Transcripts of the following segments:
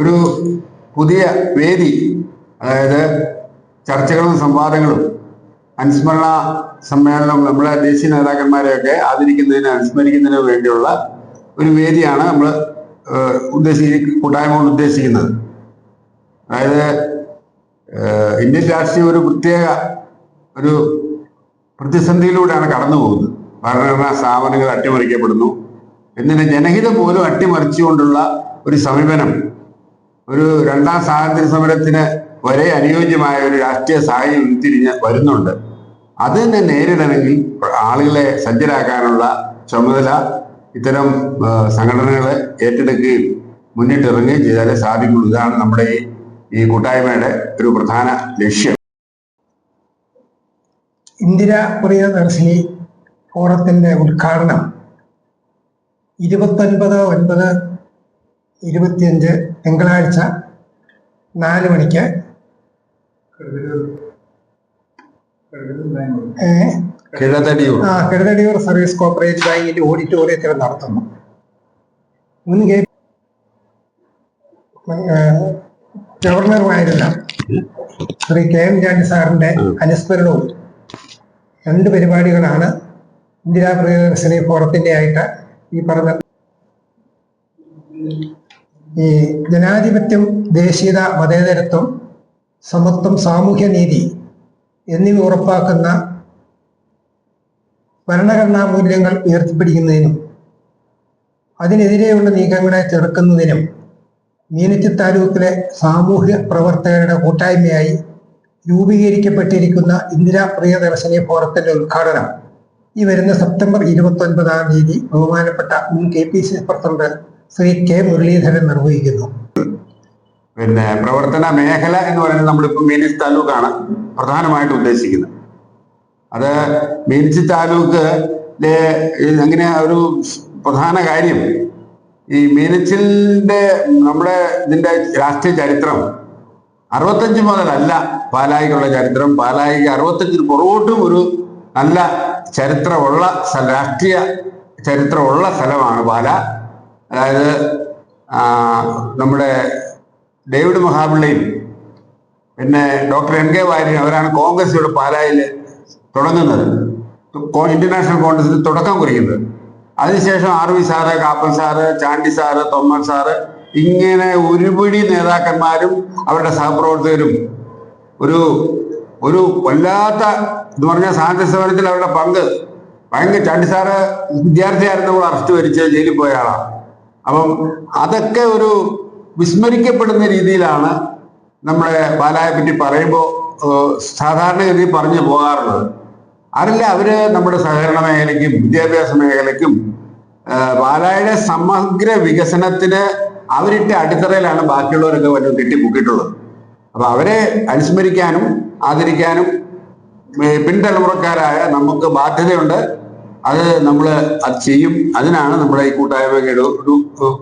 ഒരു പുതിയ വേദി അതായത് ചർച്ചകളും സംവാദങ്ങളും അനുസ്മരണ സമ്മേളനം നമ്മളെ ദേശീയ നേതാക്കന്മാരെയൊക്കെ ആദരിക്കുന്നതിന് അനുസ്മരിക്കുന്നതിന് വേണ്ടിയുള്ള ഒരു വേദിയാണ് നമ്മൾ ഉദ്ദേശിക്കുന്ന കൂട്ടായ്മ കൊണ്ട് ഉദ്ദേശിക്കുന്നത്. അതായത് ഇന്ത്യൻ രാഷ്ട്രീയം ഒരു പ്രത്യേക ഒരു പ്രതിസന്ധിയിലൂടെയാണ് കടന്നു പോകുന്നത് ഭരണഘടനാ സ്ഥാപനങ്ങൾ അട്ടിമറിക്കപ്പെടുന്നു. എന്നിട്ട് ജനഹിതം പോലും അട്ടിമറിച്ചുകൊണ്ടുള്ള ഒരു സമീപനം ഒരു രണ്ടാം സ്വാതന്ത്ര്യ സമരത്തിന് വരെ അനുയോജ്യമായ ഒരു രാഷ്ട്രീയ സാഹചര്യം ഉരുത്തിരിഞ്ഞ് വരുന്നുണ്ട്. അതിനെ നേരിടണമെങ്കിൽ ആളുകളെ സജ്ജരാക്കാനുള്ള ചുമതല ഇത്തരം സംഘടനകളെ ഏറ്റെടുക്കുകയും മുന്നിട്ടിറങ്ങുകയും ചെയ്താലേ സാധിക്കുള്ളൂ. ഇതാണ് നമ്മുടെ ഈ ഈ കൂട്ടായ്മയുടെ ഒരു പ്രധാന ലക്ഷ്യം. ഇന്ദിര പ്രിയദർശിനി ഫോറത്തിന്റെ ഉദ്ഘാടനം ഇരുപത്തൊൻപത് ഒൻപത് ഇരുപത്തിയഞ്ച് തിങ്കളാഴ്ച നാല് മണിക്ക്. കിഴതടിയൂർ. സർവീസ് കോപ്പറേറ്റീവ് ബാങ്കിന്റെ ഓഡിറ്റോറിയത്തിൽ നടത്തുന്നു. മുൻ ഏ, ഗവർണറുമായിരുന്ന ശ്രീ കെ എം ജാണ്ടി സാറിന്റെ അനുസ്മരണവും രണ്ട് പരിപാടികളാണ് ഇന്ദിരാ പ്രിയദർശിനി ഫോറത്തിന്റെ ആയിട്ട് ഈ പറഞ്ഞ ഈ ജനാധിപത്യം ദേശീയത മതേതരത്വം സമത്വം സാമൂഹ്യ നീതി എന്നിവ ഉറപ്പാക്കുന്ന ഭരണഘടനാ മൂല്യങ്ങൾ ഉയർത്തിപ്പിടിക്കുന്നതിനും അതിനെതിരെയുള്ള നീക്കങ്ങളെ ചെറുക്കുന്നതിനും മീനച്ചി താലൂക്കിലെ സാമൂഹ്യ പ്രവർത്തകരുടെ കൂട്ടായ്മയായി രൂപീകരിക്കപ്പെട്ടിരിക്കുന്ന ഇന്ദിരാ പ്രിയദർശിനി ഫോറത്തിന്റെ ഉദ്ഘാടനം ഈ വരുന്ന സെപ്റ്റംബർ ഇരുപത്തി ഒൻപതാം തീയതി ബഹുമാനപ്പെട്ട മുൻ K P C president Shri K Muraleedharan നിർവഹിക്കുന്നു. പിന്നെ പ്രവർത്തന മേഖല എന്ന് പറയുന്നത് നമ്മളിപ്പോൾ മീനച്ചി താലൂക്കാണ് പ്രധാനമായിട്ട് ഉദ്ദേശിക്കുന്നത്. അത് മീനച്ചി താലൂക്ക് അങ്ങനെ ഒരു പ്രധാന കാര്യം ഈ മീനച്ചിലിന്റെ നമ്മുടെ ഇതിന്റെ രാഷ്ട്രീയ ചരിത്രം അറുപത്തഞ്ച് മുതലല്ല പാലായിക്കുള്ള ചരിത്രം. പാലായിക്ക് അറുപത്തഞ്ചിന് പുറകോട്ടും ഒരു നല്ല ചരിത്രമുള്ള രാഷ്ട്രീയ ചരിത്രമുള്ള സ്ഥലമാണ് പാല. അതായത് നമ്മുടെ ഡേവിഡ് മഹാപിള്ളയും പിന്നെ ഡോക്ടർ എൻ കെ വാര്യൻ അവരാണ് കോൺഗ്രസ് ഇവിടെ പാലായിൽ തുടങ്ങുന്നത്. ഇന്ത്യൻ നാഷണൽ കോൺഗ്രസിൽ തുടക്കം കുറിക്കുന്നത്. അതിനുശേഷം R V sir Kappan sir Chandy sir Thomman sir ഇങ്ങനെ ഒരുപിടി നേതാക്കന്മാരും അവരുടെ സഹപ്രവർത്തകരും ഒരു ഒരു വല്ലാത്ത എന്ന് പറഞ്ഞാൽ സ്വാതന്ത്ര്യ സമരത്തിൽ അവരുടെ പങ്ക്. ഭയങ്കര ചാണ്ടി സാറ് വിദ്യാർത്ഥിയായിരുന്നപ്പോൾ അറസ്റ്റ് വരിച്ച് ജയിലിൽ പോയ ആളാണ്. അപ്പം അതൊക്കെ ഒരു വിസ്മരിക്കപ്പെടുന്ന രീതിയിലാണ് നമ്മളെ ബാലായെ പറ്റി പറയുമ്പോൾ സാധാരണഗതി പറഞ്ഞു പോകാറുള്ളത്. അതല്ല അവർ നമ്മുടെ സഹകരണ മേഖലയ്ക്കും വിദ്യാഭ്യാസ മേഖലയ്ക്കും ബാലായുടെ സമഗ്ര വികസനത്തിന് അവരിട്ട അടിത്തറയിലാണ് ബാക്കിയുള്ളവരൊക്കെ വല്ലതും കെട്ടിപ്പൊക്കിയിട്ടുള്ളത്. അപ്പൊ അവരെ അനുസ്മരിക്കാനും ആദരിക്കാനും പിൻതലമുറക്കാരായ നമുക്ക് ബാധ്യതയുണ്ട്. അത് നമ്മൾ അത് ചെയ്യും. അതിനാണ് നമ്മുടെ ഈ കൂട്ടായ്മയുടെ ഒരു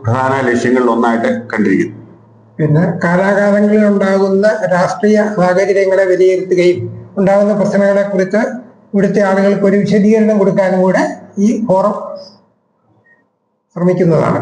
പ്രധാന ലക്ഷ്യങ്ങളിൽ ഒന്നായിട്ട് കണ്ടിരിക്കുന്നത്. പിന്നെ കാലാകാലങ്ങളിൽ ഉണ്ടാകുന്ന രാഷ്ട്രീയ സാഹചര്യങ്ങളെ വിലയിരുത്തുകയും ഉണ്ടാകുന്ന പ്രശ്നങ്ങളെ കുറിച്ച് ഇവിടുത്തെ ആളുകൾക്ക് ഒരു വിശദീകരണം കൊടുക്കാനും കൂടെ ഈ ഫോറം ശ്രമിക്കുന്നതാണ്.